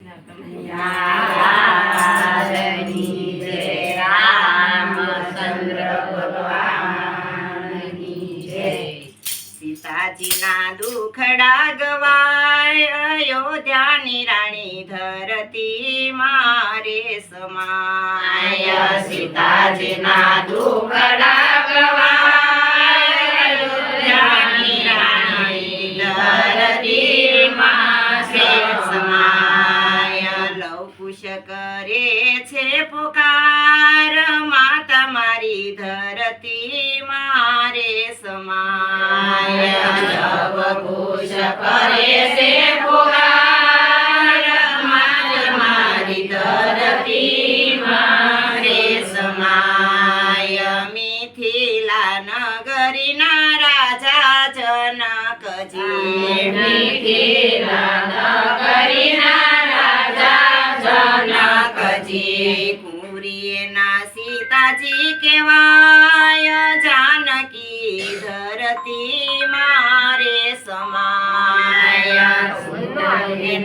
યાદની જય રામચંદ્ર ભગવાનની જય સીતાજીના દુખડા ગવાય અયોધ્યાની રાણી ધરતી મારે સમાય સીતાજીના દુખડા કરે છે પુકાર? માતા મારી ધરતી મારે સમાય. ખુશ કરે છે પુકાર? માતા મારી ધરતી મારે સમાય. મિથિલા નગરીના રાજા જનકજી મિથિલા નગરીના જનકજી કુંવરીના સીતાજી કેવાય જાનકી ધરતી મારે સમાય.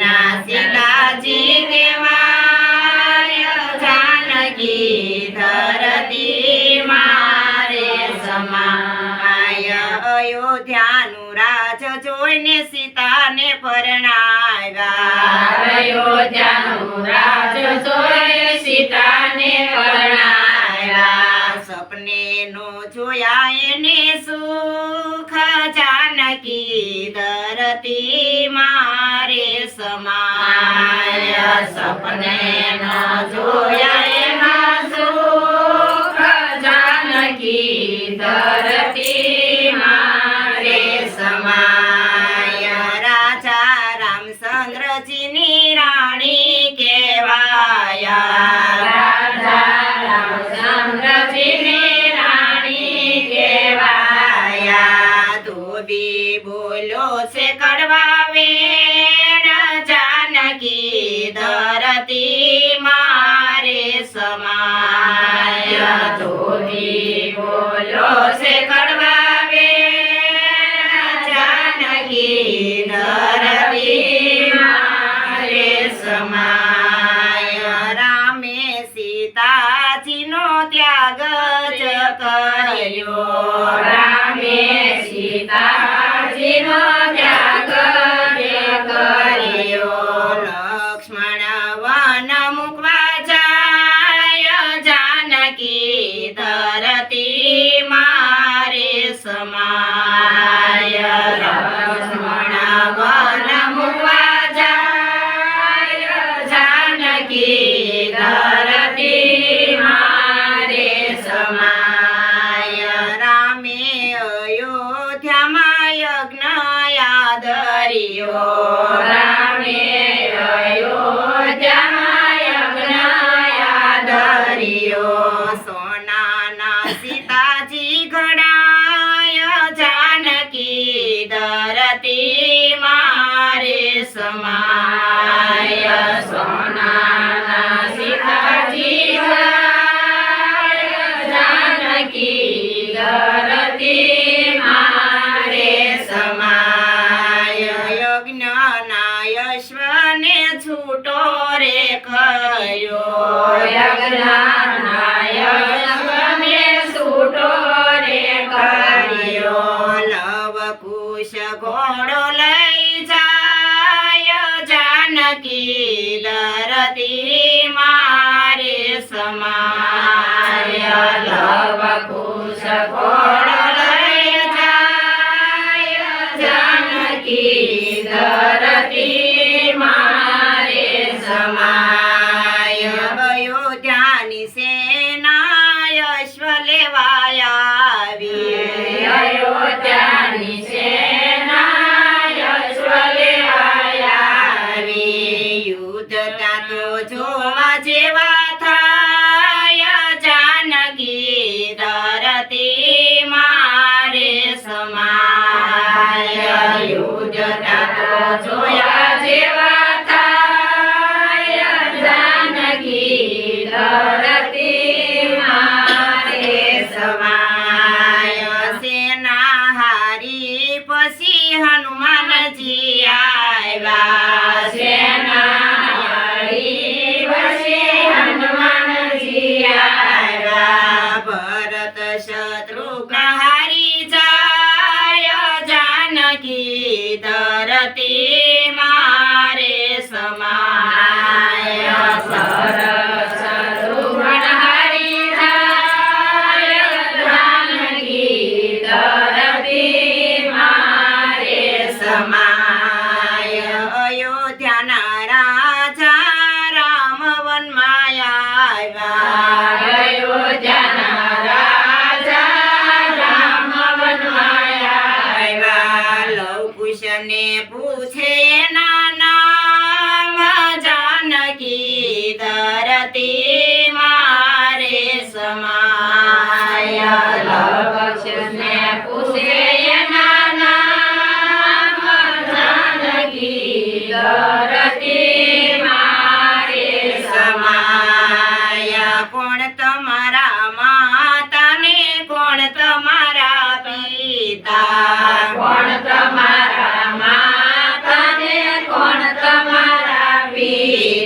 ના સીતાજી કેવાય જાનકી ધરતી મારે સમાય. અયોધ્યાનું રાજ જોઈને સીતાને પરણાવ્યા. અયોધ્યાનું જોયા એને સુખ જાનકી ધરતી મારે સમાય. સપને ન જોયા ધોબી બોલો છે કડવા વેણ. જાનકી ધરતી મારે સમાય. ધોબી બોલો છે કડવા સીતાજીનો ત્યાગ કર્યો. લક્ષ્મણ વન મુકવા જાય જાનકી ધરતી મારે સમાય લક્ષ્મણ વન મુકવા જાય જાનકી સમાય સોનાના સીતાજી જાનકી ધરતી મારે સમાય યજ્ઞના યશ્વને છૂટો રે કર્યો યજ્ઞાનાયકને મારે સમાય લવ કુશ ઘોડો લય જાય. જાનકી ધરતી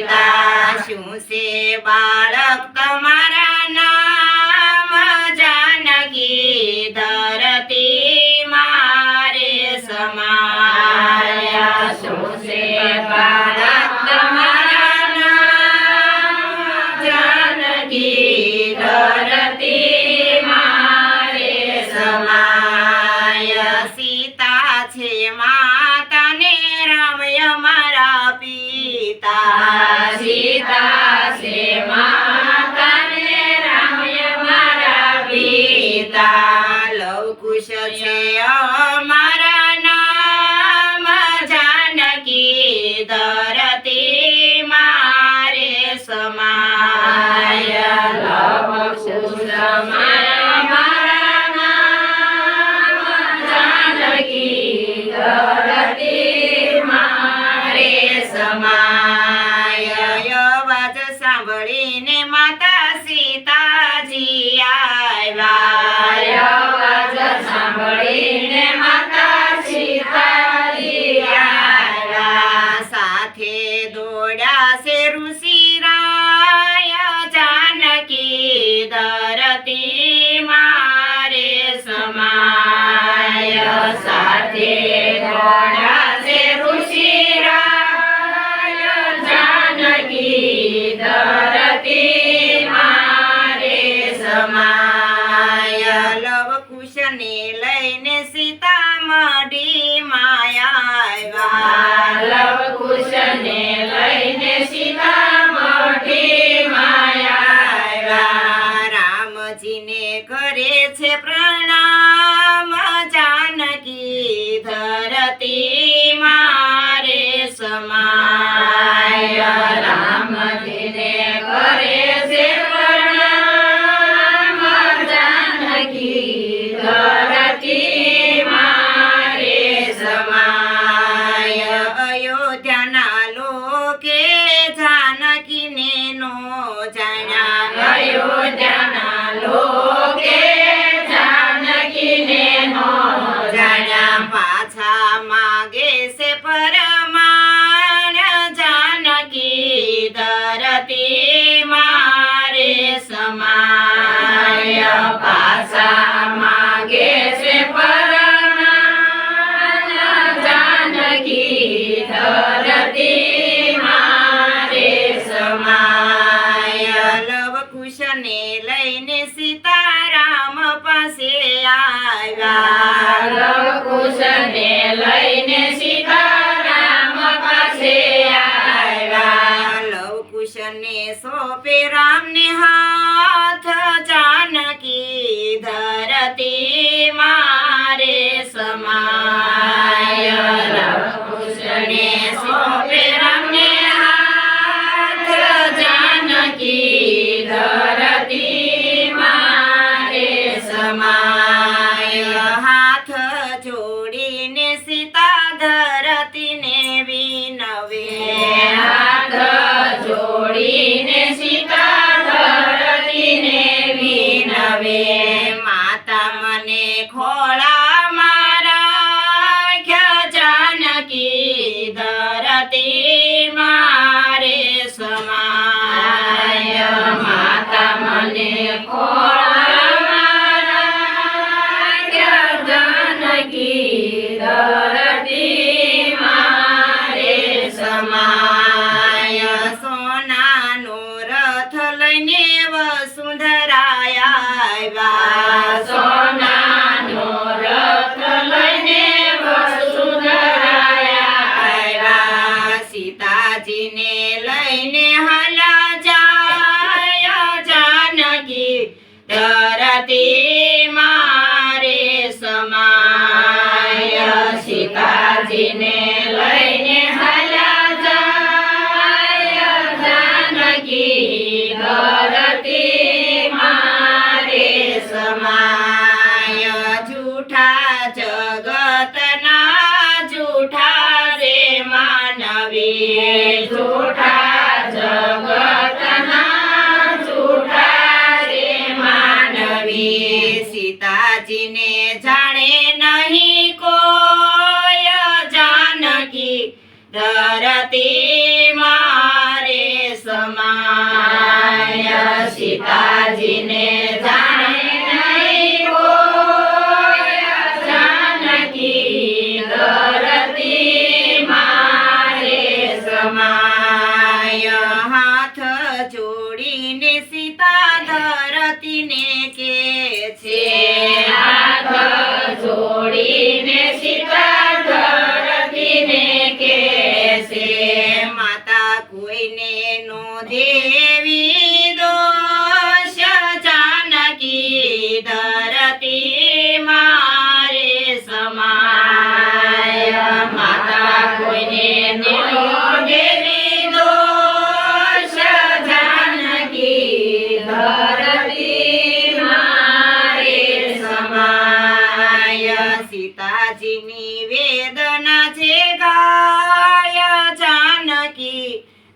પિતા શું સેવા again. તને સોંપે રામને હાથ જાનકી ધરતી મારે સમાય. કૃષ્ણે સોંપે રામને હાથ જાનકી ધરતી ધરતી મારે સમાય સીતાજીને લઈને હલા જાય જાનકી ધરતી મારે સમાય જૂઠા જગતના જૂઠા રે માનવી. સીતાજીને જાણે હાથ જોડીને સીતા ધરતીને કે છે. હાથ જોડીને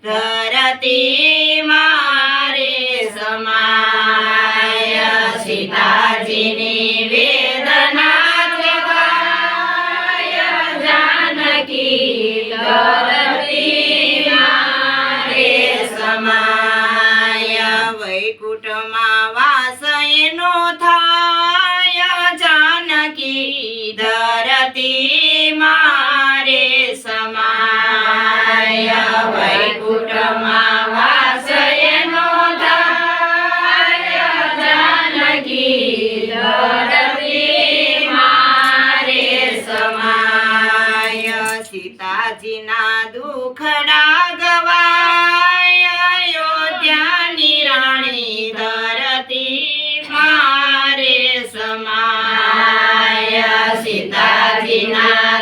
ધરતી મારે સમાય સીતાજીની વેદના જવાય જાનકી ધરતી મારે સમાય. વૈકુટમાં વાસ એનો થાય. જાનકી ધરતી મારે સમાય. સીતાજીના દુખડા ગવાય અયોધ્યાની રાણી ધરતી મારે સમાય સીતાજીના